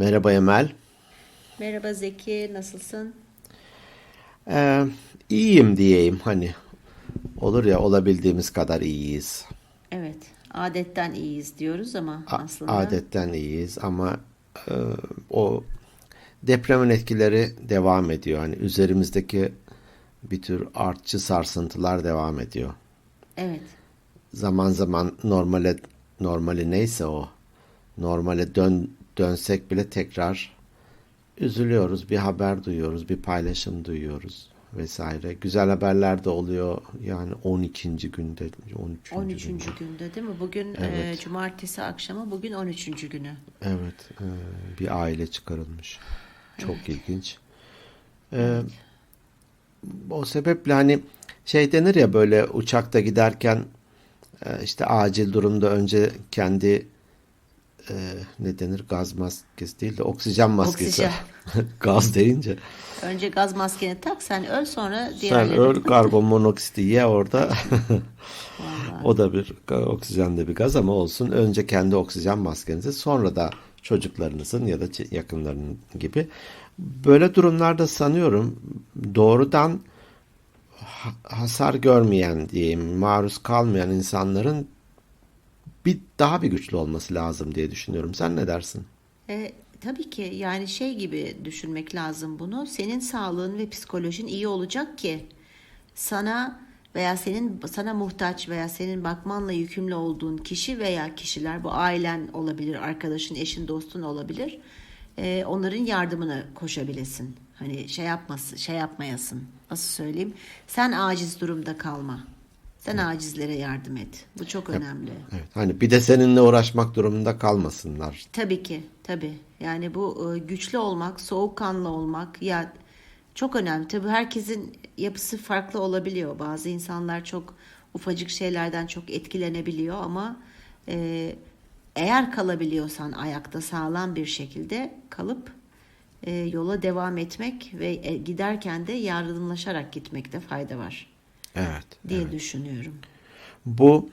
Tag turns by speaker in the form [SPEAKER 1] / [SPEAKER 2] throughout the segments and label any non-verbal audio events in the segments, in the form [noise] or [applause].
[SPEAKER 1] Merhaba Emel.
[SPEAKER 2] Merhaba Zeki, nasılsın?
[SPEAKER 1] Ee, iyiyim diyeyim hani. Olur ya olabildiğimiz kadar iyiyiz.
[SPEAKER 2] Evet, adetten iyiyiz diyoruz ama
[SPEAKER 1] A-
[SPEAKER 2] aslında
[SPEAKER 1] adetten iyiyiz ama e, o depremin etkileri devam ediyor. Hani üzerimizdeki bir tür artçı sarsıntılar devam ediyor.
[SPEAKER 2] evet,
[SPEAKER 1] Zaman zaman normale normali neyse o normale dön dönsek bile tekrar üzülüyoruz. Bir haber duyuyoruz, bir paylaşım duyuyoruz vesaire. Güzel haberler de oluyor. Yani 12. günde, 13.
[SPEAKER 2] 13.
[SPEAKER 1] günde.
[SPEAKER 2] günde değil mi? Bugün e, cumartesi akşamı, bugün 13. günü.
[SPEAKER 1] Evet, e, bir aile çıkarılmış. Çok ilginç. E, o sebeple hani şey denir ya böyle uçakta giderken e, işte acil durumda önce kendi e, ne denir gaz maskesi değil de oksijen maskesi. [laughs] Gaz deyince
[SPEAKER 2] Önce gaz maskeni tak, sen öl sonra
[SPEAKER 1] sen
[SPEAKER 2] diğerleri.
[SPEAKER 1] öl karbon monoksiti ye orada. [laughs] O da bir oksijen de bir gaz ama olsun. Önce kendi oksijen maskenizi sonra da çocuklarınızın ya da yakınlarının gibi. Böyle durumlarda sanıyorum doğrudan ha- hasar görmeyen diyeyim, maruz kalmayan insanların bir daha bir güçlü olması lazım diye düşünüyorum. Sen ne dersin?
[SPEAKER 2] E, tabii ki yani şey gibi düşünmek lazım bunu. Senin sağlığın ve psikolojin iyi olacak ki sana veya senin sana muhtaç veya senin bakmanla yükümlü olduğun kişi veya kişiler bu ailen olabilir, arkadaşın, eşin, dostun olabilir. E, onların yardımına koşabilesin. Hani şey yapması, şey yapmayasın. Nasıl söyleyeyim? Sen aciz durumda kalma. Sen acizlere yardım et. Bu çok önemli.
[SPEAKER 1] Evet, hani bir de seninle uğraşmak durumunda kalmasınlar.
[SPEAKER 2] Tabii ki, tabii. Yani bu e, güçlü olmak, soğukkanlı olmak ya çok önemli. Tabii herkesin yapısı farklı olabiliyor. Bazı insanlar çok ufacık şeylerden çok etkilenebiliyor ama e, eğer kalabiliyorsan ayakta sağlam bir şekilde kalıp e, yola devam etmek ve e, giderken de yardımlaşarak gitmekte fayda var
[SPEAKER 1] Evet.
[SPEAKER 2] diye düşünüyorum.
[SPEAKER 1] Bu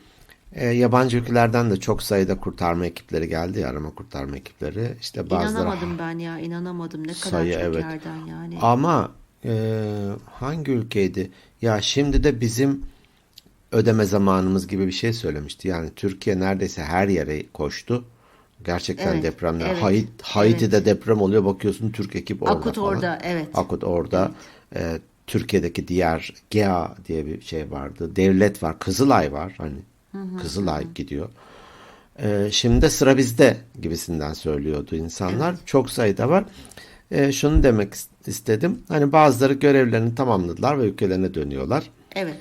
[SPEAKER 1] e, yabancı ülkelerden de çok sayıda kurtarma ekipleri geldi ya, arama kurtarma ekipleri. İşte bazıları
[SPEAKER 2] İnanamadım ben ya, inanamadım. Ne kadar
[SPEAKER 1] sayı
[SPEAKER 2] çok
[SPEAKER 1] evet.
[SPEAKER 2] yerden yani.
[SPEAKER 1] Ama e, hangi ülkeydi? Ya şimdi de bizim ödeme zamanımız gibi bir şey söylemişti. Yani Türkiye neredeyse her yere koştu. Gerçekten
[SPEAKER 2] Evet,
[SPEAKER 1] depremler.
[SPEAKER 2] evet,
[SPEAKER 1] Haiti, Haiti'de deprem oluyor. Bakıyorsun Türk ekip orada
[SPEAKER 2] Akut
[SPEAKER 1] falan.
[SPEAKER 2] orada, evet.
[SPEAKER 1] Akut orada. E, Türkiye'deki diğer GEA diye bir şey vardı. Devlet var. Kızılay var. Hani Kızılay gidiyor. E, şimdi de sıra bizde gibisinden söylüyordu insanlar. Çok sayıda var. E, şunu demek is- istedim. Hani bazıları görevlerini tamamladılar ve ülkelerine dönüyorlar.
[SPEAKER 2] Evet.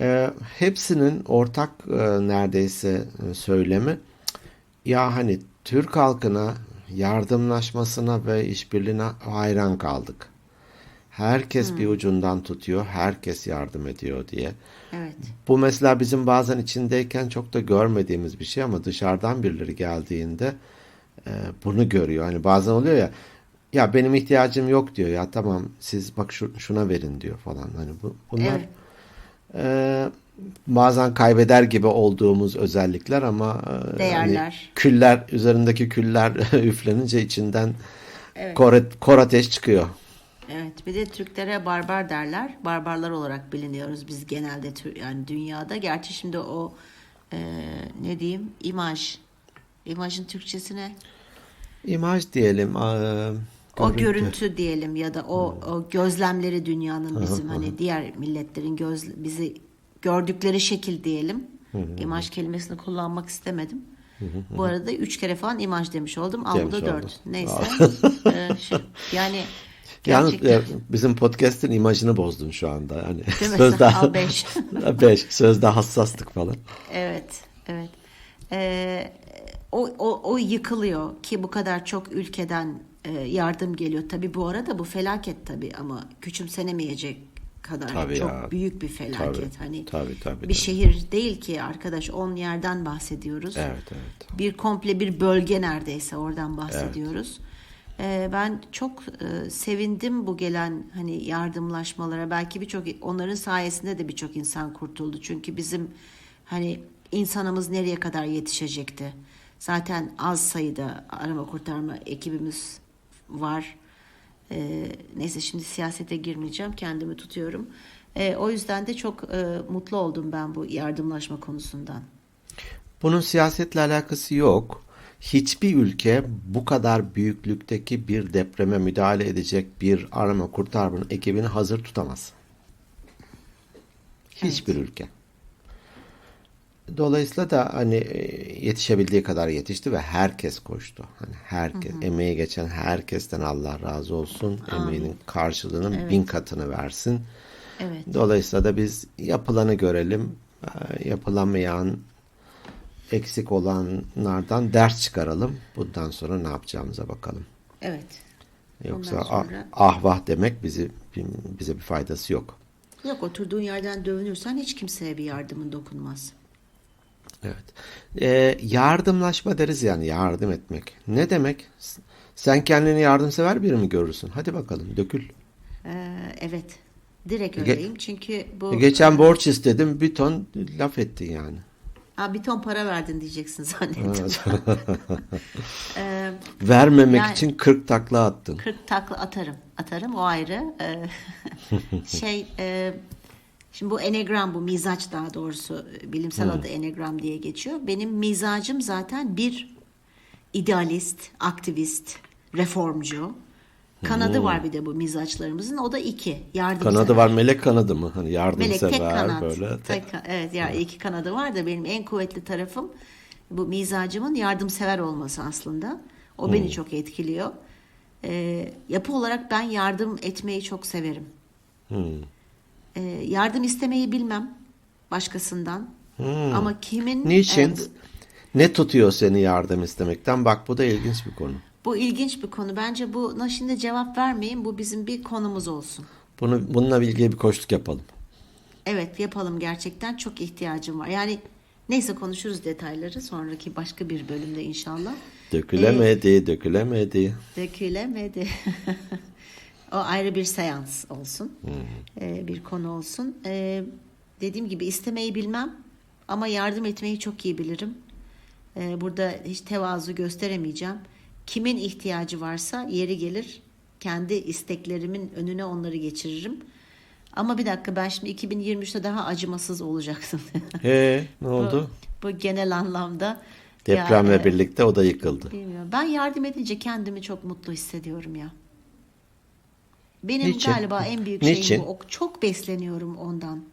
[SPEAKER 1] E, hepsinin ortak e, neredeyse e, söylemi ya hani Türk halkına yardımlaşmasına ve işbirliğine hayran kaldık. Herkes bir ucundan tutuyor, herkes yardım ediyor diye.
[SPEAKER 2] Evet.
[SPEAKER 1] Bu mesela bizim bazen içindeyken çok da görmediğimiz bir şey ama dışarıdan birileri geldiğinde e, bunu görüyor. Hani bazen oluyor ya ya benim ihtiyacım yok diyor ya tamam siz bak şu, şuna verin diyor falan. Hani bu, bunlar
[SPEAKER 2] Evet.
[SPEAKER 1] e, bazen kaybeder gibi olduğumuz özellikler ama e, hani
[SPEAKER 2] Değerler.
[SPEAKER 1] küller üzerindeki küller [laughs] üflenince içinden kor, kor ateş çıkıyor.
[SPEAKER 2] Evet. Bir de Türklere barbar derler. Barbarlar olarak biliniyoruz biz genelde yani dünyada. Gerçi şimdi o e, ne diyeyim imaj. İmajın Türkçesi ne?
[SPEAKER 1] İmaj diyelim. e,
[SPEAKER 2] O görüntü diyelim ya da o, o gözlemleri dünyanın bizim hani diğer milletlerin göz bizi gördükleri şekil diyelim. İmaj kelimesini kullanmak istemedim. Bu arada üç kere falan imaj demiş oldum. Al bu da dört. Neyse. [laughs] Ee, şu- yani gerçekten
[SPEAKER 1] e, bizim podcast'in imajını bozdun şu anda. Hani
[SPEAKER 2] Değil [laughs] mi?
[SPEAKER 1] sözde
[SPEAKER 2] Al beş. [laughs]
[SPEAKER 1] beş. Sözde hassaslık falan.
[SPEAKER 2] Evet, evet. Ee, o, o, o yıkılıyor ki bu kadar çok ülkeden e, yardım geliyor. Tabii bu arada bu felaket tabii ama küçümsenemeyecek kadar
[SPEAKER 1] Tabii
[SPEAKER 2] çok
[SPEAKER 1] ya.
[SPEAKER 2] büyük bir felaket.
[SPEAKER 1] Tabii,
[SPEAKER 2] hani
[SPEAKER 1] tabii, tabii,
[SPEAKER 2] bir
[SPEAKER 1] tabii.
[SPEAKER 2] şehir değil ki arkadaş 10 yerden bahsediyoruz.
[SPEAKER 1] Evet, evet.
[SPEAKER 2] Bir komple bir bölge neredeyse oradan bahsediyoruz. Ee, ben çok e, sevindim bu gelen hani yardımlaşmalara. Belki birçok onların sayesinde de birçok insan kurtuldu. Çünkü bizim hani insanımız nereye kadar yetişecekti? Zaten az sayıda arama kurtarma ekibimiz var. Ee, neyse şimdi siyasete girmeyeceğim. Kendimi tutuyorum. Ee, o yüzden de çok e, mutlu oldum ben bu yardımlaşma konusundan.
[SPEAKER 1] Bunun siyasetle alakası yok. Hiçbir ülke bu kadar büyüklükteki bir depreme müdahale edecek bir arama kurtarma ekibini hazır tutamaz. Hiçbir ülke. Dolayısıyla da hani e, yetişebildiği kadar yetişti ve herkes koştu. Hani herkes, emeği geçen herkesten Allah razı olsun. Emeğinin karşılığının bin katını versin.
[SPEAKER 2] Evet.
[SPEAKER 1] Dolayısıyla da biz yapılanı görelim. Yapılamayan, eksik olanlardan ders çıkaralım. Bundan sonra ne yapacağımıza bakalım.
[SPEAKER 2] Evet.
[SPEAKER 1] Yoksa
[SPEAKER 2] Ondan
[SPEAKER 1] ah,
[SPEAKER 2] sonra-
[SPEAKER 1] ah vah demek bizi bize bir faydası yok.
[SPEAKER 2] Yok oturduğun yerden dövünürsen hiç kimseye bir yardımın dokunmaz.
[SPEAKER 1] Evet. Ee, yardımlaşma deriz yani yardım etmek. Ne demek? Sen kendini yardımsever biri mi görürsün? Hadi bakalım dökül.
[SPEAKER 2] Ee, evet. Direkt öyleyim. Çünkü bu
[SPEAKER 1] Geçen borç istedim bir ton laf ettin yani.
[SPEAKER 2] Aa, bir ton para verdin diyeceksin [laughs] zannettim. Ee,
[SPEAKER 1] Vermemek
[SPEAKER 2] Yani-
[SPEAKER 1] için 40 takla attın.
[SPEAKER 2] 40 takla atarım. Atarım o ayrı. Ee, [laughs] şey e, şimdi bu enegram bu mizaç daha doğrusu bilimsel adı enegram diye geçiyor. Benim mizacım zaten bir idealist, aktivist, reformcu. Kanadı var bir de bu mizaçlarımızın. O da iki. Yardımsever.
[SPEAKER 1] Kanadı var melek kanadı mı? Hani
[SPEAKER 2] Melek
[SPEAKER 1] yardımsever
[SPEAKER 2] tek kanat.
[SPEAKER 1] böyle.
[SPEAKER 2] Tek evet ya iki kanadı var da benim en kuvvetli tarafım bu mizacımın yardımsever olması aslında. O beni çok etkiliyor. Ee, yapı olarak ben yardım etmeyi çok severim.
[SPEAKER 1] Hmm.
[SPEAKER 2] Ee, yardım istemeyi bilmem başkasından. Ama kimin
[SPEAKER 1] Niçin?
[SPEAKER 2] e, bu-
[SPEAKER 1] Ne tutuyor seni yardım istemekten? Bak bu da ilginç bir konu.
[SPEAKER 2] Bu ilginç bir konu. Bence buna şimdi cevap vermeyin. Bu bizim bir konumuz olsun.
[SPEAKER 1] Bunu bununla ilgili bir koştuk yapalım.
[SPEAKER 2] Evet yapalım gerçekten çok ihtiyacım var. Yani neyse konuşuruz detayları sonraki başka bir bölümde inşallah.
[SPEAKER 1] Dökülemedi, dökülemedi.
[SPEAKER 2] Dökülemedi. [laughs] o ayrı bir seans olsun. Ee, bir konu olsun. Ee, dediğim gibi istemeyi bilmem ama yardım etmeyi çok iyi bilirim. Ee, burada hiç tevazu gösteremeyeceğim. Kimin ihtiyacı varsa yeri gelir kendi isteklerimin önüne onları geçiririm. Ama bir dakika ben şimdi 2023'te daha acımasız olacaktım.
[SPEAKER 1] He, ne [laughs] oldu?
[SPEAKER 2] Bu genel anlamda.
[SPEAKER 1] Depremle
[SPEAKER 2] Ya, e,
[SPEAKER 1] birlikte o da yıkıldı.
[SPEAKER 2] Bilmiyorum. Ben yardım edince kendimi çok mutlu hissediyorum ya. Benim
[SPEAKER 1] Niçin?
[SPEAKER 2] galiba en büyük
[SPEAKER 1] Niçin?
[SPEAKER 2] şeyim bu. Çok besleniyorum ondan.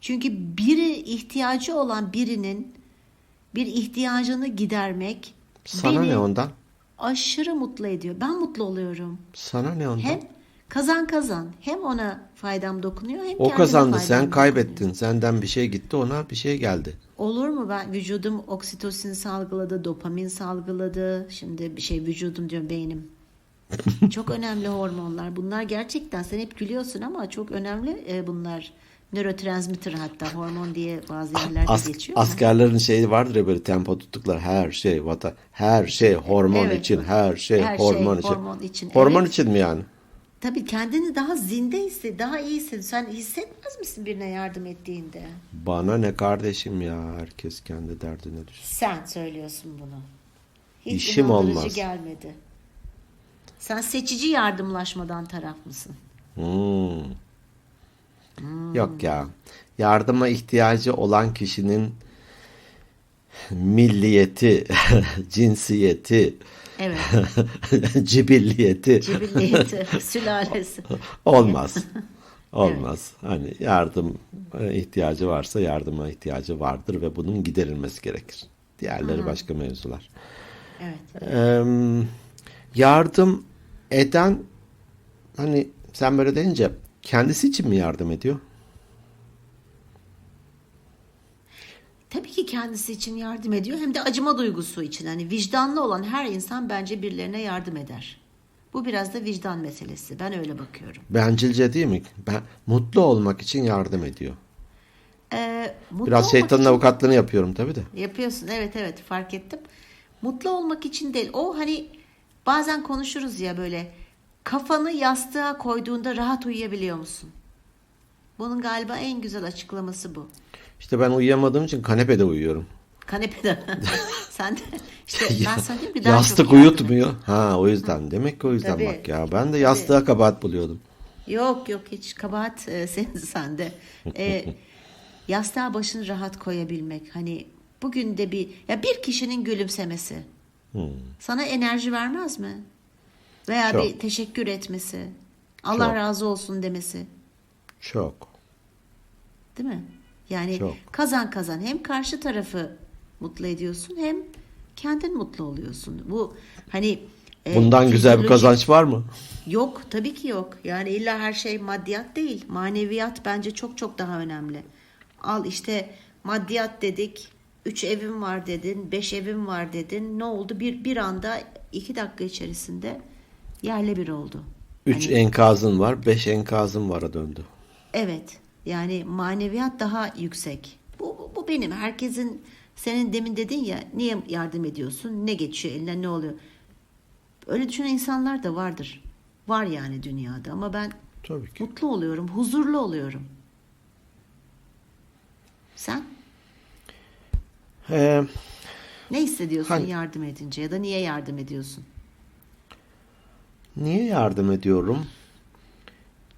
[SPEAKER 2] Çünkü biri ihtiyacı olan birinin bir ihtiyacını gidermek
[SPEAKER 1] Sana
[SPEAKER 2] beni
[SPEAKER 1] ne ondan?
[SPEAKER 2] aşırı mutlu ediyor. Ben mutlu oluyorum.
[SPEAKER 1] Sana ne ondan?
[SPEAKER 2] Hem kazan kazan. Hem ona faydam dokunuyor hem
[SPEAKER 1] o kazandı, sen
[SPEAKER 2] dokunuyor.
[SPEAKER 1] kaybettin. Senden bir şey gitti, ona bir şey geldi.
[SPEAKER 2] Olur mu ben vücudum oksitosin salgıladı, dopamin salgıladı. Şimdi bir şey vücudum diyorum beynim. [laughs] çok önemli hormonlar. Bunlar gerçekten sen hep gülüyorsun ama çok önemli e, bunlar. Nörotransmitter hatta hormon diye bazı yerlerde
[SPEAKER 1] As-
[SPEAKER 2] geçiyor. ama.
[SPEAKER 1] askerlerin şeyi vardır ya böyle tempo tuttuklar her şey vata her şey hormon
[SPEAKER 2] Evet.
[SPEAKER 1] için her şey
[SPEAKER 2] Her şey
[SPEAKER 1] hormon için.
[SPEAKER 2] hormon için,
[SPEAKER 1] Hormon
[SPEAKER 2] evet.
[SPEAKER 1] için mi yani?
[SPEAKER 2] Tabii kendini daha zinde hissed, daha iyi. Sen hissetmez misin birine yardım ettiğinde?
[SPEAKER 1] Bana ne kardeşim ya herkes kendi derdine düşsün.
[SPEAKER 2] Sen söylüyorsun bunu. Hiç
[SPEAKER 1] İşim olmaz.
[SPEAKER 2] gelmedi. Sen seçici yardımlaşmadan taraf mısın?
[SPEAKER 1] Hmm. Yok ya. Yardıma ihtiyacı olan kişinin milliyeti, [laughs] cinsiyeti,
[SPEAKER 2] Evet. [laughs]
[SPEAKER 1] cibilliyeti
[SPEAKER 2] Cibilliyeti, [laughs] sülalesi.
[SPEAKER 1] olmaz. Olmaz. Hani yardım e, ihtiyacı varsa yardıma ihtiyacı vardır ve bunun giderilmesi gerekir. Diğerleri başka mevzular.
[SPEAKER 2] Evet.
[SPEAKER 1] Eee, yardım eden hani sen böyle deyince kendisi için mi yardım ediyor?
[SPEAKER 2] Tabii ki kendisi için yardım ediyor hem de acıma duygusu için. Hani vicdanlı olan her insan bence birilerine yardım eder. Bu biraz da vicdan meselesi. Ben öyle bakıyorum.
[SPEAKER 1] Bencilce değil mi? Ben mutlu olmak için yardım ediyor.
[SPEAKER 2] Ee, mutlu
[SPEAKER 1] Biraz şeytanın
[SPEAKER 2] için-
[SPEAKER 1] avukatlığını yapıyorum tabii de.
[SPEAKER 2] Yapıyorsun evet evet fark ettim. Mutlu olmak için değil. O hani bazen konuşuruz ya böyle kafanı yastığa koyduğunda rahat uyuyabiliyor musun? Bunun galiba en güzel açıklaması bu.
[SPEAKER 1] İşte ben uyuyamadığım için kanepede uyuyorum.
[SPEAKER 2] Kanepede. [laughs] Sen de işte [laughs] ben diyeyim mi daha
[SPEAKER 1] Yastık
[SPEAKER 2] yardım
[SPEAKER 1] uyutmuyor. Ha o yüzden. Demek ki o yüzden
[SPEAKER 2] Tabii.
[SPEAKER 1] bak ya. Ben de yastığa kabahat buluyordum.
[SPEAKER 2] Yok yok hiç kabahat e, [laughs] senin sende. E, yastığa başını rahat koyabilmek. Hani bugün de bir ya bir kişinin gülümsemesi sana enerji vermez mi? Veya
[SPEAKER 1] Çok.
[SPEAKER 2] bir teşekkür etmesi. Allah
[SPEAKER 1] Çok.
[SPEAKER 2] razı olsun demesi.
[SPEAKER 1] Çok.
[SPEAKER 2] Değil mi? Yani
[SPEAKER 1] Çok.
[SPEAKER 2] kazan kazan hem karşı tarafı mutlu ediyorsun hem kendin mutlu oluyorsun. Bu hani e,
[SPEAKER 1] Bundan güzel bir kazanç var mı?
[SPEAKER 2] Yok tabii ki yok. Yani illa her şey maddiyat değil. Maneviyat bence çok çok daha önemli. Al işte maddiyat dedik. Üç evim var dedin. Beş evim var dedin. Ne oldu? Bir, bir anda iki dakika içerisinde yerle bir oldu.
[SPEAKER 1] Üç
[SPEAKER 2] Hani-
[SPEAKER 1] enkazın var, beş enkazın vara döndü.
[SPEAKER 2] Evet. Yani maneviyat daha yüksek. Bu, bu, bu benim. Herkesin senin demin dedin ya niye yardım ediyorsun? Ne geçiyor eline ne oluyor? Öyle düşünen insanlar da vardır. Var yani dünyada ama ben
[SPEAKER 1] Tabii ki.
[SPEAKER 2] mutlu oluyorum, huzurlu oluyorum. Sen
[SPEAKER 1] Ee,
[SPEAKER 2] ne hissediyorsun
[SPEAKER 1] Hani-
[SPEAKER 2] yardım edince ya da niye yardım ediyorsun?
[SPEAKER 1] Niye yardım ediyorum?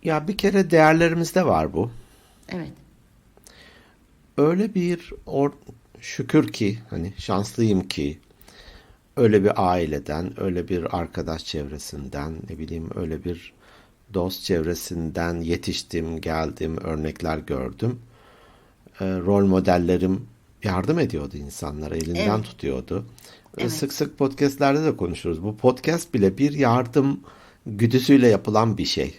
[SPEAKER 1] Ya bir kere değerlerimizde var bu.
[SPEAKER 2] Evet.
[SPEAKER 1] Öyle bir or şükür ki hani şanslıyım ki öyle bir aileden, öyle bir arkadaş çevresinden, ne bileyim öyle bir dost çevresinden yetiştim, geldim, örnekler gördüm. Ee, rol modellerim yardım ediyordu insanlara, elinden
[SPEAKER 2] Evet.
[SPEAKER 1] tutuyordu.
[SPEAKER 2] Evet.
[SPEAKER 1] Sık sık podcastlerde de konuşuruz. Bu podcast bile bir yardım güdüsüyle yapılan bir şey.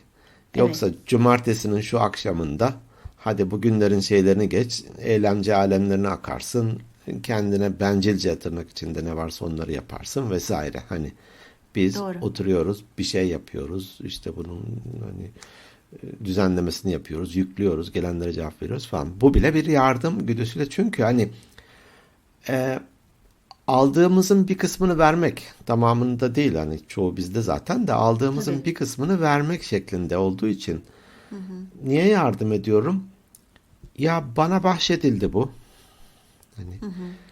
[SPEAKER 1] Yoksa cumartesinin şu akşamında hadi bugünlerin şeylerini geç, eğlence alemlerine akarsın, kendine bencilce tırnak içinde ne varsa onları yaparsın vesaire. Hani biz
[SPEAKER 2] Doğru.
[SPEAKER 1] oturuyoruz, bir şey yapıyoruz, işte bunun hani e, düzenlemesini yapıyoruz, yüklüyoruz, gelenlere cevap veriyoruz falan. Bu bile bir yardım güdüsüyle çünkü hani e, aldığımızın bir kısmını vermek tamamını da değil hani çoğu bizde zaten de aldığımızın
[SPEAKER 2] Tabii.
[SPEAKER 1] bir kısmını vermek şeklinde olduğu için niye yardım ediyorum? Ya bana bahşedildi bu. Hani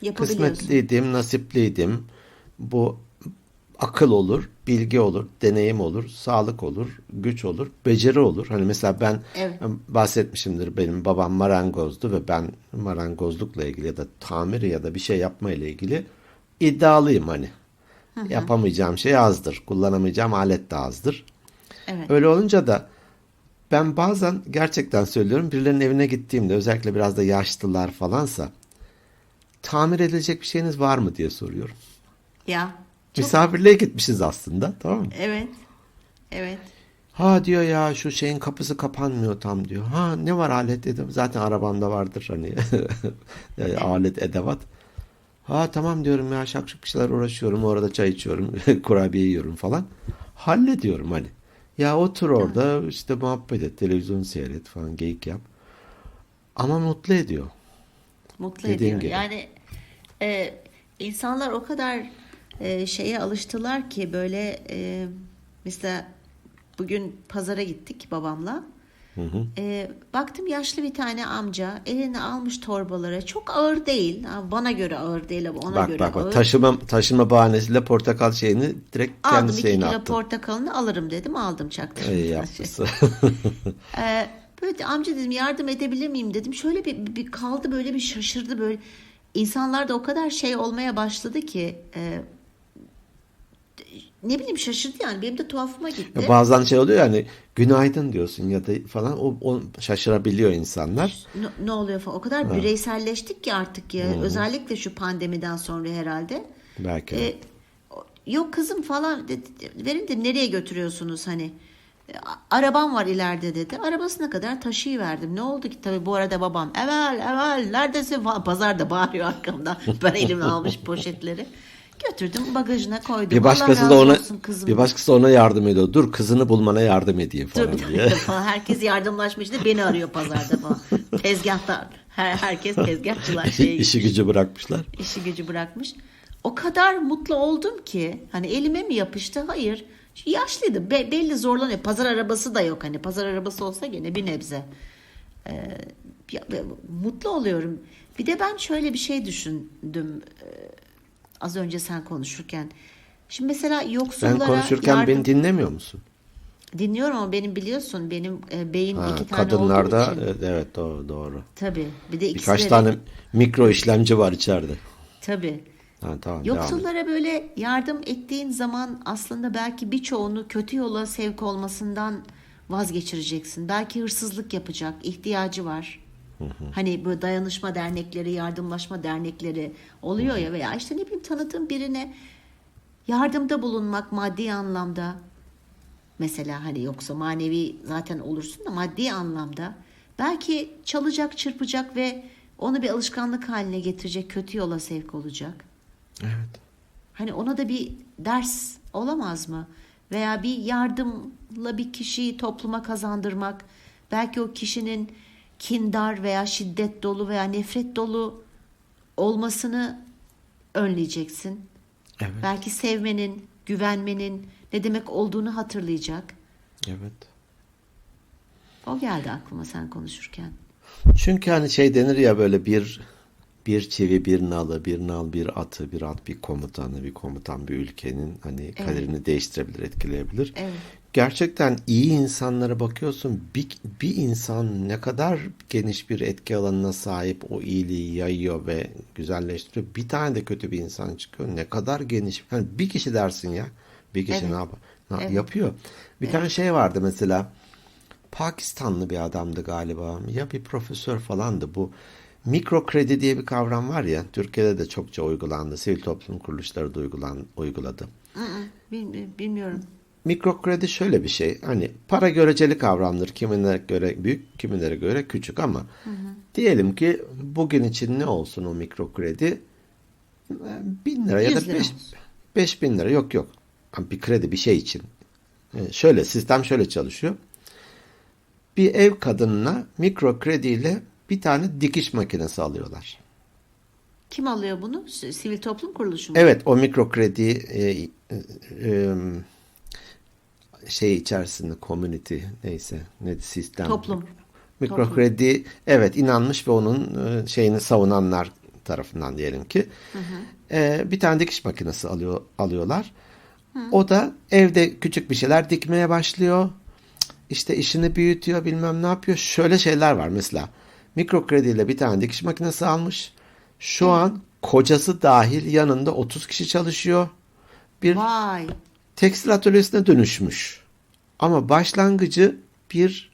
[SPEAKER 2] Yapabiliyorsun.
[SPEAKER 1] kısmetliydim, nasipliydim. Bu akıl olur, bilgi olur, deneyim olur, sağlık olur, güç olur, beceri olur. Hani mesela ben
[SPEAKER 2] Evet.
[SPEAKER 1] bahsetmişimdir benim babam marangozdu ve ben marangozlukla ilgili ya da tamir ya da bir şey yapma ile ilgili iddialıyım hani. Yapamayacağım şey azdır, kullanamayacağım alet de azdır.
[SPEAKER 2] Evet.
[SPEAKER 1] Öyle olunca da ben bazen gerçekten söylüyorum birilerinin evine gittiğimde özellikle biraz da yaşlılar falansa tamir edilecek bir şeyiniz var mı diye soruyorum.
[SPEAKER 2] Ya. Çok,
[SPEAKER 1] Misafirliğe gitmişiz aslında tamam mı?
[SPEAKER 2] evet. Evet.
[SPEAKER 1] Ha diyor ya şu şeyin kapısı kapanmıyor tam diyor. Ha ne var alet dedim. Zaten arabamda vardır hani [laughs] alet edevat. Ha tamam diyorum ya şakşuk bir şeyler uğraşıyorum. Orada çay içiyorum. [laughs] kurabiye yiyorum falan. Hallediyorum hani. Ya otur orada işte muhabbet et. Televizyon seyret falan geyik yap. Ama mutlu ediyor.
[SPEAKER 2] Mutlu
[SPEAKER 1] Dediğin
[SPEAKER 2] ediyor.
[SPEAKER 1] gibi.
[SPEAKER 2] Yani e, insanlar o kadar e, şeye alıştılar ki böyle e, mesela bugün pazara gittik babamla. E, baktım yaşlı bir tane amca eline almış torbalara çok ağır değil bana göre ağır değil ama ona
[SPEAKER 1] Bak
[SPEAKER 2] göre
[SPEAKER 1] bak
[SPEAKER 2] ağır.
[SPEAKER 1] taşıma taşıma bahanesiyle portakal şeyini direkt kendi
[SPEAKER 2] aldım iki
[SPEAKER 1] şeyine
[SPEAKER 2] kilo
[SPEAKER 1] attım.
[SPEAKER 2] portakalını alırım dedim aldım çaktım.
[SPEAKER 1] İyi yapmışsın. [laughs]
[SPEAKER 2] Ee, böyle amca dedim yardım edebilir miyim dedim. Şöyle bir, bir kaldı böyle bir şaşırdı böyle. İnsanlar da o kadar şey olmaya başladı ki e, ne bileyim şaşırdı yani benim de tuhafıma gitti.
[SPEAKER 1] Ya bazen şey oluyor yani günaydın diyorsun ya da falan o, o şaşırabiliyor insanlar.
[SPEAKER 2] Ne, ne oluyor falan. O kadar bireyselleştik ki artık ya. Özellikle şu pandemiden sonra herhalde.
[SPEAKER 1] Belki.
[SPEAKER 2] E, o- yok kızım falan dedi, verin dedim nereye götürüyorsunuz hani. E, Arabam var ileride dedi. Arabasına kadar taşıyıverdim. Ne oldu ki? Tabii bu arada babam evvel evvel neredesin falan. Pazarda bağırıyor arkamda. [laughs] Ben elimle almış poşetleri. Götürdüm bagajına koydum.
[SPEAKER 1] Bir başkası da ona bir başkası ona yardım ediyor. Dur kızını bulmana yardım edeyim falan
[SPEAKER 2] Tabii,
[SPEAKER 1] diye.
[SPEAKER 2] falan. Herkes yardımlaşmış da beni arıyor pazarda falan. [laughs] Tezgahtar. Her, herkes tezgahçılar şeye [laughs]
[SPEAKER 1] İşi gücü bırakmışlar.
[SPEAKER 2] işi gücü bırakmış. O kadar mutlu oldum ki hani elime mi yapıştı? Hayır. Yaşlıydı. Be- belli zorlanıyor. Pazar arabası da yok hani. Pazar arabası olsa gene bir nebze. Ee, ya- mutlu oluyorum. Bir de ben şöyle bir şey düşündüm e, az önce sen konuşurken. Şimdi mesela
[SPEAKER 1] Ben
[SPEAKER 2] yoksullara
[SPEAKER 1] konuşurken
[SPEAKER 2] yardım
[SPEAKER 1] beni dinlemiyor musun?
[SPEAKER 2] dinliyorum ama benim biliyorsun benim e, beyin
[SPEAKER 1] Ha,
[SPEAKER 2] iki tane
[SPEAKER 1] kadınlarda
[SPEAKER 2] olduğu için.
[SPEAKER 1] evet, evet doğru doğru.
[SPEAKER 2] Tabii. Bir de ikisi
[SPEAKER 1] Birkaç
[SPEAKER 2] de-
[SPEAKER 1] tane mikro işlemci var içeride.
[SPEAKER 2] Tabii.
[SPEAKER 1] Ha, tamam.
[SPEAKER 2] Yoksullara böyle yardım ettiğin zaman aslında belki birçoğunu kötü yola sevk olmasından vazgeçireceksin. Belki hırsızlık yapacak, ihtiyacı var. Hani böyle dayanışma dernekleri, yardımlaşma dernekleri oluyor ya veya işte ne bileyim tanıdığın birine yardımda bulunmak maddi anlamda mesela hani yoksa manevi zaten olursun da maddi anlamda belki çalacak, çırpacak ve onu bir alışkanlık haline getirecek, kötü yola sevk olacak.
[SPEAKER 1] Evet.
[SPEAKER 2] Hani ona da bir ders olamaz mı? Veya bir yardımla bir kişiyi topluma kazandırmak, belki o kişinin kindar veya şiddet dolu veya nefret dolu olmasını önleyeceksin.
[SPEAKER 1] Evet.
[SPEAKER 2] Belki sevmenin, güvenmenin ne demek olduğunu hatırlayacak.
[SPEAKER 1] Evet.
[SPEAKER 2] O geldi aklıma sen konuşurken.
[SPEAKER 1] Çünkü hani şey denir ya böyle bir bir çivi bir nalı, bir nal bir atı, bir at bir komutanı, bir komutan bir ülkenin hani kaderini değiştirebilir, etkileyebilir.
[SPEAKER 2] Evet.
[SPEAKER 1] Gerçekten iyi insanlara bakıyorsun bir, bir insan ne kadar geniş bir etki alanına sahip o iyiliği yayıyor ve güzelleştiriyor. Bir tane de kötü bir insan çıkıyor. Ne kadar geniş. Yani bir kişi dersin ya. Bir kişi
[SPEAKER 2] Evet.
[SPEAKER 1] ne yapar? Ne
[SPEAKER 2] Evet.
[SPEAKER 1] yapıyor. Bir tane şey vardı mesela. Pakistanlı bir adamdı galiba. Ya bir profesör falandı bu. Mikro kredi diye bir kavram var ya. Türkiye'de de çokça uygulandı. Sivil toplum kuruluşları da uygulan, uyguladı.
[SPEAKER 2] Bil- Bilmiyorum.
[SPEAKER 1] Mikro kredi şöyle bir şey. Hani para göreceli kavramdır. Kimilere göre büyük, kimilere göre küçük ama diyelim ki bugün için ne olsun o mikro kredi? Ee, Bin lira ya
[SPEAKER 2] 100
[SPEAKER 1] da
[SPEAKER 2] lira
[SPEAKER 1] beş,
[SPEAKER 2] olsun.
[SPEAKER 1] beş bin lira. Yok yok. Bir kredi bir şey için. Ee, Şöyle sistem şöyle çalışıyor. Bir ev kadınına mikro krediyle bir tane dikiş makinesi alıyorlar.
[SPEAKER 2] Kim alıyor bunu? Sivil toplum kuruluşu mu?
[SPEAKER 1] Evet o mikro kredi e, e, e, şey içerisinde community neyse ne sistem
[SPEAKER 2] Toplum.
[SPEAKER 1] mikro
[SPEAKER 2] Toplum.
[SPEAKER 1] kredi evet inanmış ve onun e, şeyini savunanlar tarafından diyelim ki E, bir tane dikiş makinesi alıyor alıyorlar. O da evde küçük bir şeyler dikmeye başlıyor. İşte işini büyütüyor bilmem ne yapıyor. Şöyle şeyler var mesela. Mikro krediyle bir tane dikiş makinesi almış. Şu an kocası dahil yanında 30 kişi çalışıyor. Bir
[SPEAKER 2] Vay.
[SPEAKER 1] Tekstil atölyesine dönüşmüş. Ama başlangıcı bir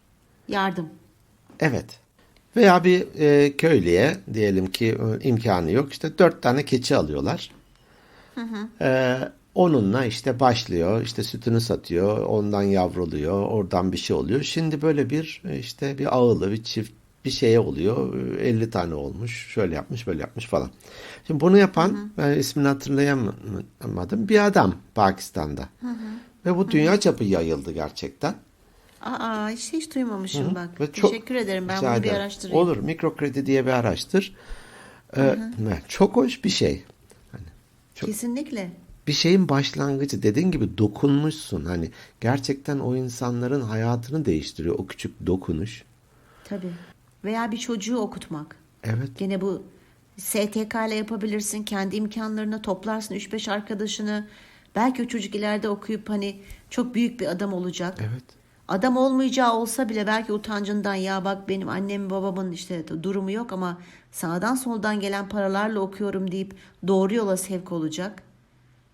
[SPEAKER 2] Yardım.
[SPEAKER 1] evet veya bir e, köylüye diyelim ki e, imkanı yok işte dört tane keçi alıyorlar. E, onunla işte başlıyor işte sütünü satıyor ondan yavruluyor oradan bir şey oluyor. Şimdi böyle bir e, işte bir ağılı bir çift bir şeye oluyor. E, 50 tane olmuş. Şöyle yapmış, böyle yapmış falan. Şimdi bunu yapan ben ismini hatırlayamadım. Bir adam Pakistan'da. Ve bu dünya çapı yayıldı gerçekten.
[SPEAKER 2] Aa hiç, hiç duymamışım bak.
[SPEAKER 1] Ve çok-
[SPEAKER 2] Teşekkür ederim. Ben bunu bir araştırayım.
[SPEAKER 1] Olur. Mikro kredi diye bir araştır. Ee, çok hoş bir şey. çok-
[SPEAKER 2] Kesinlikle.
[SPEAKER 1] Bir şeyin başlangıcı. Dediğin gibi dokunmuşsun. Hani gerçekten o insanların hayatını değiştiriyor. O küçük dokunuş.
[SPEAKER 2] Tabii. Veya bir çocuğu okutmak.
[SPEAKER 1] Evet.
[SPEAKER 2] Gene bu STK ile yapabilirsin. Kendi imkanlarına toplarsın 3-5 arkadaşını. Belki o çocuk ileride okuyup hani çok büyük bir adam olacak.
[SPEAKER 1] Evet.
[SPEAKER 2] Adam olmayacağı olsa bile belki utancından ya bak benim annem babamın işte durumu yok ama sağdan soldan gelen paralarla okuyorum deyip doğru yola sevk olacak.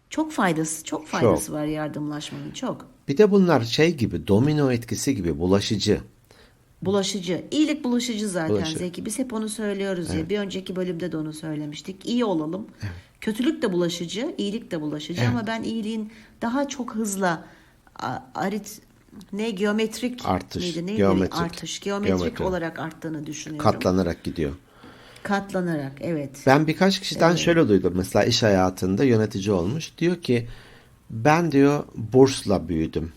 [SPEAKER 2] Çok faydası, çok faydası var yardımlaşmanın çok.
[SPEAKER 1] Bir de bunlar şey gibi domino etkisi gibi bulaşıcı.
[SPEAKER 2] Bulaşıcı. İyilik bulaşıcı zaten
[SPEAKER 1] Bulaşıcı.
[SPEAKER 2] Zeki. Biz hep onu söylüyoruz ya. Bir önceki bölümde de onu söylemiştik. İyi olalım. Kötülük de bulaşıcı, iyilik de bulaşıcı
[SPEAKER 1] Evet.
[SPEAKER 2] ama ben iyiliğin daha çok hızla arit ne geometrik
[SPEAKER 1] Artış,
[SPEAKER 2] miydi? Neydi?
[SPEAKER 1] geometrik.
[SPEAKER 2] Artış, geometrik
[SPEAKER 1] Geometri.
[SPEAKER 2] olarak arttığını düşünüyorum.
[SPEAKER 1] Katlanarak gidiyor.
[SPEAKER 2] Katlanarak evet.
[SPEAKER 1] Ben birkaç kişiden şöyle duydum. Mesela iş hayatında yönetici olmuş. Diyor ki ben diyor bursla büyüdüm.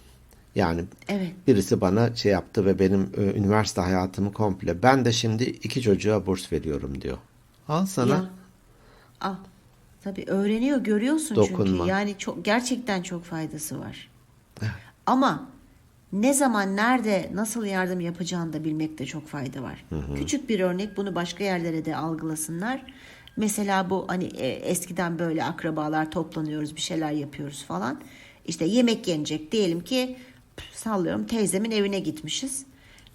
[SPEAKER 1] Yani
[SPEAKER 2] Evet.
[SPEAKER 1] birisi bana şey yaptı ve benim e, üniversite hayatımı komple. Ben de şimdi iki çocuğa burs veriyorum diyor. Al sana.
[SPEAKER 2] Ya. Ah, tabii öğreniyor, görüyorsun
[SPEAKER 1] Dokunma.
[SPEAKER 2] çünkü. Yani çok gerçekten çok faydası var. Ama ne zaman, nerede, nasıl yardım yapacağını da bilmekte çok fayda var. Küçük bir örnek bunu başka yerlere de algılasınlar. Mesela bu hani e, eskiden böyle akrabalar toplanıyoruz, bir şeyler yapıyoruz falan. İşte yemek yenecek diyelim ki sallıyorum teyzemin evine gitmişiz.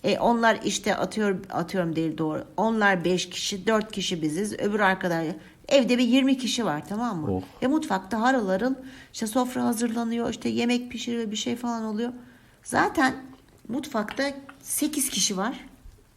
[SPEAKER 2] E, onlar işte atıyorum atıyorum değil doğru. Onlar 5 kişi, 4 kişi biziz. Öbür arkadaş evde bir 20 kişi var tamam mı?
[SPEAKER 1] Oh.
[SPEAKER 2] E mutfakta harıl işte sofra hazırlanıyor, işte yemek pişiriyor, bir şey falan oluyor. Zaten mutfakta 8 kişi var.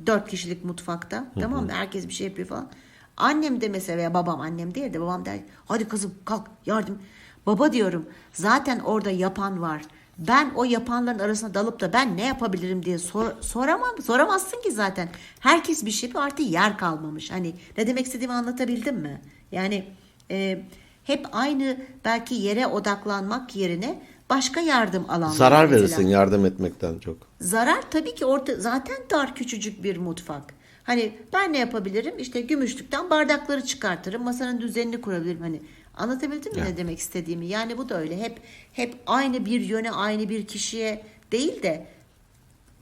[SPEAKER 2] 4 kişilik mutfakta. Tamam mı? Herkes bir şey yapıyor falan. Annem de mesela veya babam annem değil de babam der hadi kızım kalk yardım. Baba diyorum zaten orada yapan var. Ben o yapanların arasına dalıp da ben ne yapabilirim diye sor, soramam. Soramazsın ki zaten. Herkes bir şey yapıyor artık yer kalmamış. Hani ne demek istediğimi anlatabildim mi? Yani e, hep aynı belki yere odaklanmak yerine başka yardım alanları.
[SPEAKER 1] Zarar
[SPEAKER 2] mesela.
[SPEAKER 1] verirsin yardım etmekten çok.
[SPEAKER 2] Zarar tabii ki orta zaten dar küçücük bir mutfak. Hani ben ne yapabilirim? İşte gümüşlükten bardakları çıkartırım, masanın düzenini kurabilirim. Hani anlatabildim mi ne demek istediğimi? Yani bu da öyle. Hep hep aynı bir yöne, aynı bir kişiye değil de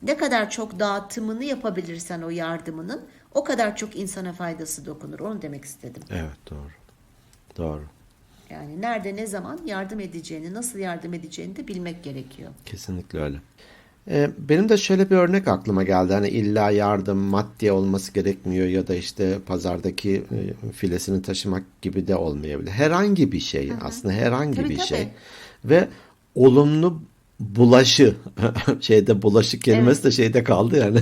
[SPEAKER 2] ne kadar çok dağıtımını yapabilirsen o yardımının o kadar çok insana faydası dokunur. Onu demek istedim.
[SPEAKER 1] Evet doğru. Doğru.
[SPEAKER 2] Yani nerede ne zaman yardım edeceğini, nasıl yardım edeceğini de bilmek gerekiyor.
[SPEAKER 1] Kesinlikle öyle. Ee, benim de şöyle bir örnek aklıma geldi. Hani illa yardım maddi olması gerekmiyor ya da işte pazardaki e, filesini taşımak gibi de olmayabilir. Herhangi bir şey aslında herhangi
[SPEAKER 2] Tabii,
[SPEAKER 1] bir
[SPEAKER 2] tabii.
[SPEAKER 1] şey ve olumlu bulaşı [laughs] şeyde bulaşı kelimesi de şeyde kaldı yani.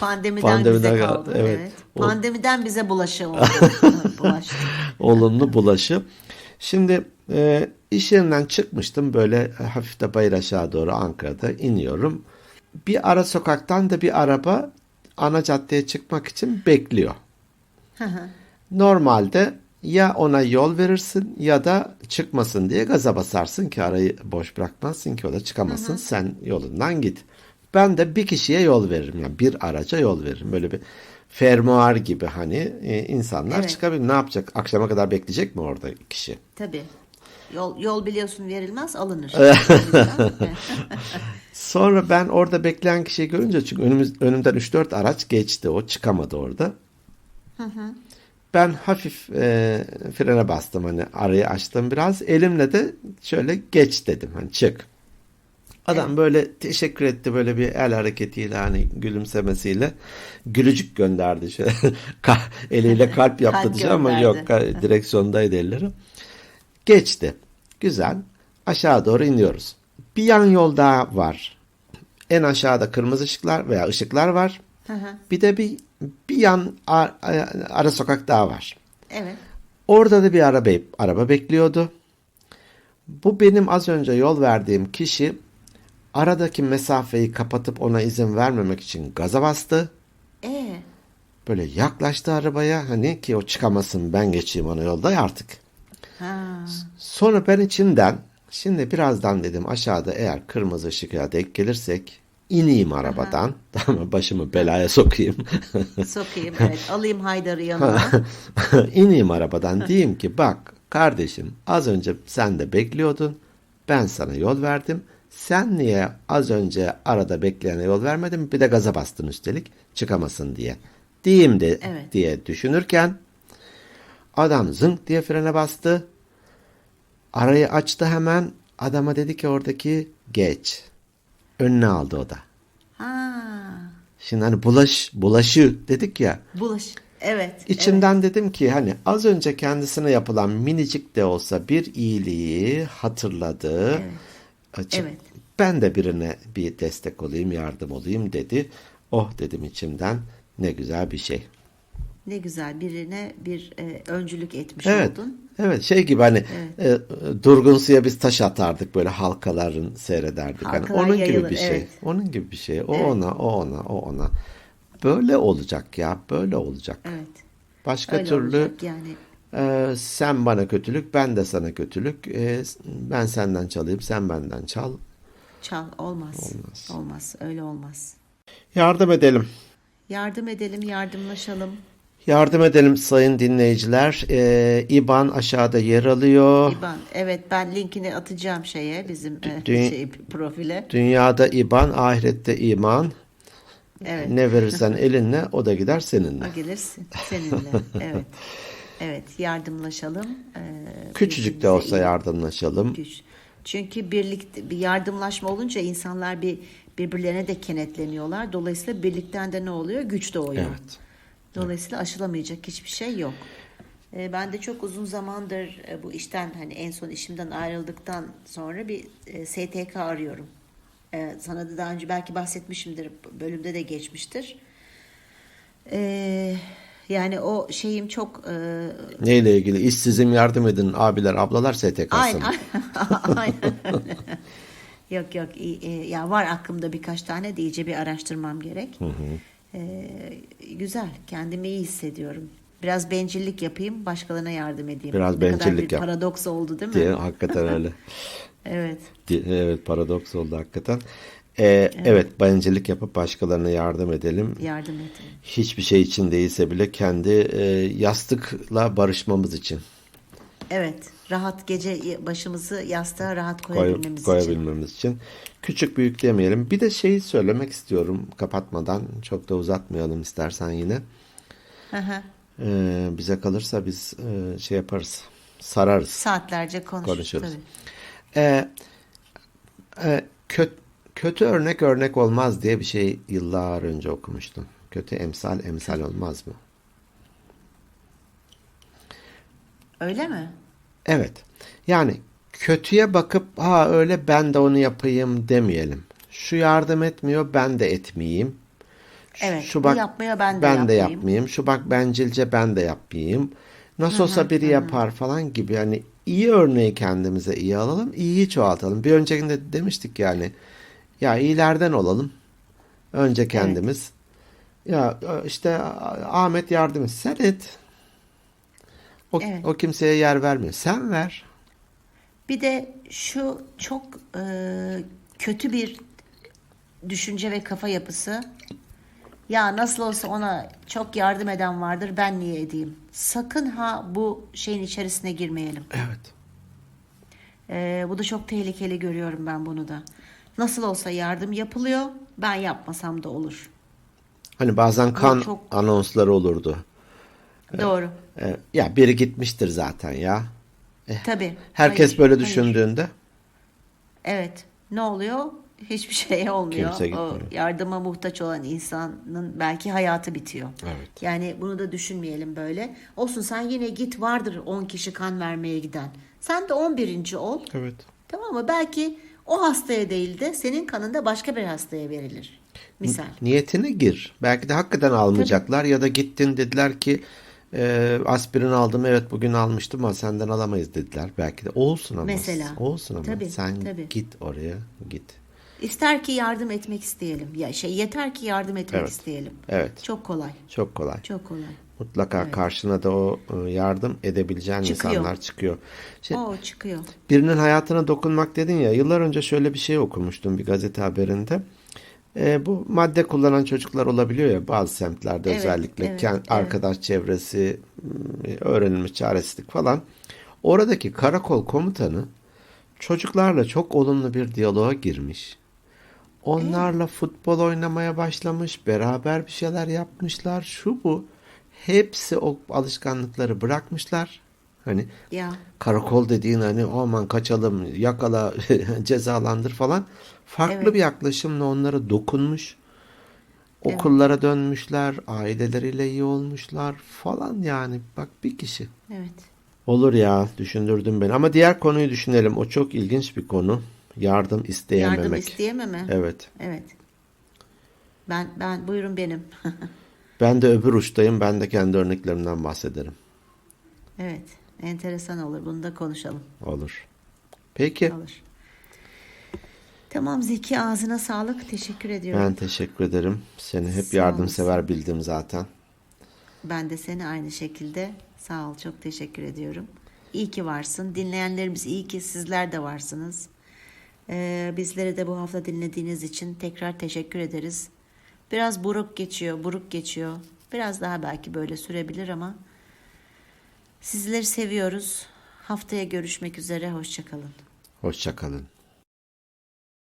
[SPEAKER 2] Pandemiden,
[SPEAKER 1] Pandemiden
[SPEAKER 2] bize
[SPEAKER 1] kaldı, evet.
[SPEAKER 2] Evet. Pandemiden bize bulaşı oldu. [laughs] Bulaştı.
[SPEAKER 1] olumlu bulaşı. Şimdi e, iş yerinden çıkmıştım böyle hafif de bayır aşağı doğru Ankara'da iniyorum. Bir ara sokaktan da bir araba ana caddeye çıkmak için bekliyor. Normalde ya ona yol verirsin ya da çıkmasın diye gaza basarsın ki arayı boş bırakmazsın ki o da çıkamasın. Sen yolundan git. Ben de bir kişiye yol veririm. Yani bir araca yol veririm. Böyle bir fermuar gibi hani e, insanlar
[SPEAKER 2] Evet.
[SPEAKER 1] çıkabilir. Ne yapacak? Akşama kadar bekleyecek mi orada kişi?
[SPEAKER 2] Tabii. Yol, yol biliyorsun verilmez alınır. [laughs] [laughs]
[SPEAKER 1] Sonra ben orada bekleyen kişiyi görünce çünkü önümüz, önümden 3-4 araç geçti. O çıkamadı orada. Ben hafif e, frene bastım hani arayı açtım biraz. Elimle de şöyle geç dedim hani çık. Adam böyle teşekkür etti böyle bir el hareketiyle hani gülümsemesiyle gülücük gönderdi şöyle [laughs] eliyle [laughs] kalp yaptı
[SPEAKER 2] Kalp
[SPEAKER 1] diyeceğim ama yok direksiyondaydı elleri. Geçti. Güzel. Aşağı doğru iniyoruz. Bir yan yol daha var. En aşağıda kırmızı ışıklar veya ışıklar var.
[SPEAKER 2] Hı hı.
[SPEAKER 1] Bir de bir bir yan a- a- ara sokak daha var.
[SPEAKER 2] evet.
[SPEAKER 1] Orada da bir araba araba bekliyordu. Bu benim az önce yol verdiğim kişi aradaki mesafeyi kapatıp ona izin vermemek için gaza bastı.
[SPEAKER 2] E
[SPEAKER 1] Böyle yaklaştı arabaya hani ki o çıkamasın ben geçeyim ona yolda artık.
[SPEAKER 2] ha.
[SPEAKER 1] Sonra ben içimden şimdi birazdan dedim aşağıda eğer kırmızı ışığa denk gelirsek ineyim arabadan. Tamam [laughs] başımı belaya sokayım. [laughs]
[SPEAKER 2] Sokayım evet. Alayım Haydar'ı yanıma. [laughs]
[SPEAKER 1] ineyim arabadan diyeyim ki bak kardeşim az önce sen de bekliyordun. Ben sana yol verdim. Sen niye az önce arada bekleyene yol vermedin? Bir de gaza bastın üstelik çıkamasın diye. Diyeyim de
[SPEAKER 2] Evet.
[SPEAKER 1] diye düşünürken adam zınk diye frene bastı. Arayı açtı hemen. Adama dedi ki oradaki geç. Önüne aldı o da.
[SPEAKER 2] Ha.
[SPEAKER 1] Şimdi hani bulaş, bulaşı dedik ya.
[SPEAKER 2] Bulaş. Evet.
[SPEAKER 1] İçimden dedim ki hani az önce kendisine yapılan minicik de olsa bir iyiliği hatırladı.
[SPEAKER 2] Evet.
[SPEAKER 1] Açıp
[SPEAKER 2] Evet.
[SPEAKER 1] ben de birine bir destek olayım, yardım olayım dedi. Oh dedim içimden ne güzel bir şey.
[SPEAKER 2] Ne güzel birine bir e, öncülük etmiş
[SPEAKER 1] Evet.
[SPEAKER 2] oldun.
[SPEAKER 1] Evet şey gibi hani e, durgun suya biz taş atardık böyle halkaların seyrederdik. Hani
[SPEAKER 2] Halkalar
[SPEAKER 1] onun gibi
[SPEAKER 2] yayılır,
[SPEAKER 1] bir şey.
[SPEAKER 2] evet.
[SPEAKER 1] Onun gibi bir şey. O
[SPEAKER 2] Evet.
[SPEAKER 1] ona, o ona, o ona. Böyle olacak ya, böyle olacak.
[SPEAKER 2] Evet.
[SPEAKER 1] Başka
[SPEAKER 2] Öyle
[SPEAKER 1] türlü
[SPEAKER 2] yani.
[SPEAKER 1] Ee, sen bana kötülük, ben de sana kötülük. Ee, ben senden çalayım, sen benden çal.
[SPEAKER 2] Çal olmaz.
[SPEAKER 1] Olmaz.
[SPEAKER 2] Olmaz. Öyle olmaz.
[SPEAKER 1] Yardım edelim.
[SPEAKER 2] Yardım edelim, yardımlaşalım.
[SPEAKER 1] Yardım edelim sayın dinleyiciler. Ee, İBAN aşağıda yer alıyor.
[SPEAKER 2] İban. Evet ben linkini atacağım şeye bizim e,
[SPEAKER 1] Dü-
[SPEAKER 2] şey, profile.
[SPEAKER 1] Dünyada İBAN, ahirette iman.
[SPEAKER 2] Evet.
[SPEAKER 1] Ne verirsen elinle o da gider seninle.
[SPEAKER 2] O gelirsin seninle. [laughs] Evet. Evet yardımlaşalım. Ee,
[SPEAKER 1] Küçücük de olsa
[SPEAKER 2] iyi-
[SPEAKER 1] yardımlaşalım.
[SPEAKER 2] güç. Çünkü birlikte bir yardımlaşma olunca insanlar bir birbirlerine de kenetleniyorlar. Dolayısıyla birlikten de ne oluyor? Güç doğuyor.
[SPEAKER 1] Evet.
[SPEAKER 2] Dolayısıyla aşılamayacak hiçbir şey yok. Ee, ben de çok uzun zamandır bu işten hani en son işimden ayrıldıktan sonra bir e, STK arıyorum. Ee, sana da daha önce belki bahsetmişimdir. Bölümde de geçmiştir. Ee, yani o şeyim çok e,
[SPEAKER 1] Neyle ilgili? İşsizim yardım edin abiler, ablalar STK'sı.
[SPEAKER 2] Aynen. [laughs] [laughs] yok yok iyi, iyi. ya var aklımda birkaç tane de iyice bir araştırmam gerek. Ee, güzel kendimi iyi hissediyorum. Biraz bencillik yapayım başkalarına yardım edeyim.
[SPEAKER 1] Biraz
[SPEAKER 2] ne kadar
[SPEAKER 1] bencillik
[SPEAKER 2] bir
[SPEAKER 1] yap.
[SPEAKER 2] paradoks oldu değil mi?
[SPEAKER 1] Diye, hakikaten öyle. [laughs]
[SPEAKER 2] Evet.
[SPEAKER 1] Evet paradoks oldu hakikaten. Ee, evet. bencillik yapıp başkalarına yardım edelim.
[SPEAKER 2] Yardım edin.
[SPEAKER 1] Hiçbir şey için değilse bile kendi e, yastıkla barışmamız için
[SPEAKER 2] Evet. Rahat gece başımızı yastığa rahat
[SPEAKER 1] koy-
[SPEAKER 2] koyabilmemiz için.
[SPEAKER 1] koyabilmemiz için. Küçük büyük demeyelim. Bir de şeyi söylemek istiyorum kapatmadan. Çok da uzatmayalım istersen yine.
[SPEAKER 2] Hı.
[SPEAKER 1] Ee, bize kalırsa biz e, şey yaparız. Sararız.
[SPEAKER 2] Saatlerce konuşuruz.
[SPEAKER 1] Konuşuruz.
[SPEAKER 2] Tabii.
[SPEAKER 1] Ee, e, kötü, kötü örnek örnek olmaz diye bir şey yıllar önce okumuştum. Kötü emsal emsal olmaz mı?
[SPEAKER 2] Öyle mi?
[SPEAKER 1] Evet. Yani kötüye bakıp ha öyle ben de onu yapayım demeyelim. Şu yardım etmiyor ben de etmeyeyim. Şu-
[SPEAKER 2] Evet, bu yapmıyor, ben de
[SPEAKER 1] ben de
[SPEAKER 2] yapmayayım.
[SPEAKER 1] yapmayayım. Şu bak bencilce ben de yapmayayım. Nasıl olsa biri yapar falan gibi. Yani iyi örneği kendimize iyi alalım, iyiyi çoğaltalım. Bir öncekinde demiştik yani. Ya iyilerden olalım. Önce kendimiz. Ya işte Ahmet yardım et. Sen et. O,
[SPEAKER 2] Evet.
[SPEAKER 1] o kimseye yer vermiyor. Sen ver.
[SPEAKER 2] Bir de şu çok e, kötü bir düşünce ve kafa yapısı. Ya nasıl olsa ona çok yardım eden vardır ben niye edeyim? Sakın ha bu şeyin içerisine girmeyelim.
[SPEAKER 1] Evet.
[SPEAKER 2] E, bu da çok tehlikeli görüyorum ben bunu da. Nasıl olsa yardım yapılıyor ben yapmasam da olur.
[SPEAKER 1] Hani bazen kan
[SPEAKER 2] çok-
[SPEAKER 1] anonsları olurdu.
[SPEAKER 2] Doğru.
[SPEAKER 1] Ee, ya biri gitmiştir zaten ya.
[SPEAKER 2] Tabii.
[SPEAKER 1] Herkes
[SPEAKER 2] Hayır,
[SPEAKER 1] böyle
[SPEAKER 2] hayır.
[SPEAKER 1] düşündüğünde
[SPEAKER 2] Evet. Ne oluyor? Hiçbir şey olmuyor.
[SPEAKER 1] Kimse
[SPEAKER 2] o yardıma muhtaç olan insanın belki hayatı bitiyor.
[SPEAKER 1] Evet.
[SPEAKER 2] Yani bunu da düşünmeyelim böyle. Olsun sen yine git vardır 10 kişi kan vermeye giden. Sen de 11. ol.
[SPEAKER 1] Evet.
[SPEAKER 2] Tamam mı? Belki o hastaya değil de senin kanın da başka bir hastaya verilir. Misal.
[SPEAKER 1] Niyetine gir. Belki de hakikaten almayacaklar ya da gittin dediler ki e, aspirin aldım evet bugün almıştım ama senden alamayız dediler. Belki de olsun ama.
[SPEAKER 2] Mesela.
[SPEAKER 1] Olsun ama.
[SPEAKER 2] Tabii,
[SPEAKER 1] Sen
[SPEAKER 2] tabii.
[SPEAKER 1] git oraya git.
[SPEAKER 2] İster ki yardım etmek isteyelim. Ya şey yeter ki yardım etmek
[SPEAKER 1] Evet.
[SPEAKER 2] isteyelim.
[SPEAKER 1] Evet.
[SPEAKER 2] Çok kolay.
[SPEAKER 1] Çok kolay.
[SPEAKER 2] Çok kolay.
[SPEAKER 1] Mutlaka karşına da o e, yardım edebileceğin
[SPEAKER 2] Çıkıyor.
[SPEAKER 1] insanlar çıkıyor. Şimdi,
[SPEAKER 2] O çıkıyor.
[SPEAKER 1] Birinin hayatına dokunmak dedin ya. Yıllar önce şöyle bir şey okumuştum bir gazete haberinde. E, bu madde kullanan çocuklar olabiliyor ya bazı semtlerde
[SPEAKER 2] Evet,
[SPEAKER 1] özellikle
[SPEAKER 2] evet,
[SPEAKER 1] Kend-
[SPEAKER 2] evet.
[SPEAKER 1] arkadaş çevresi, öğrenilmiş çaresizlik falan. Oradaki karakol komutanı çocuklarla çok olumlu bir diyaloğa girmiş. Onlarla futbol oynamaya başlamış, beraber bir şeyler yapmışlar. Şu bu. Hepsi o alışkanlıkları bırakmışlar. Hani
[SPEAKER 2] Ya
[SPEAKER 1] karakol dediğin hani aman kaçalım, yakala, [laughs] cezalandır falan. Farklı
[SPEAKER 2] Evet.
[SPEAKER 1] bir yaklaşımla onlara dokunmuş. Okullara dönmüşler, aileleriyle iyi olmuşlar falan yani. Bak bir kişi.
[SPEAKER 2] evet.
[SPEAKER 1] Olur ya, düşündürdün beni. Ama diğer konuyu düşünelim. O çok ilginç bir konu. Yardım isteyememek.
[SPEAKER 2] Yardım isteyememe.
[SPEAKER 1] Evet.
[SPEAKER 2] Evet. Ben ben buyurun benim. [laughs]
[SPEAKER 1] Ben de öbür uçtayım. Ben de kendi örneklerimden bahsederim.
[SPEAKER 2] evet. Enteresan olur. Bunu da konuşalım.
[SPEAKER 1] Olur. Peki.
[SPEAKER 2] Olur. Tamam Zeki ağzına sağlık. Teşekkür ediyorum.
[SPEAKER 1] Ben teşekkür ederim. Seni hep
[SPEAKER 2] Sağ
[SPEAKER 1] yardımsever bildim zaten.
[SPEAKER 2] Ben de seni aynı şekilde sağ ol. Çok teşekkür ediyorum. İyi ki varsın. Dinleyenlerimiz iyi ki sizler de varsınız. Ee, bizleri de bu hafta dinlediğiniz için tekrar teşekkür ederiz. Biraz buruk geçiyor, buruk geçiyor. Biraz daha belki böyle sürebilir ama sizleri seviyoruz. Haftaya görüşmek üzere. Hoşçakalın.
[SPEAKER 1] Hoşça kalın.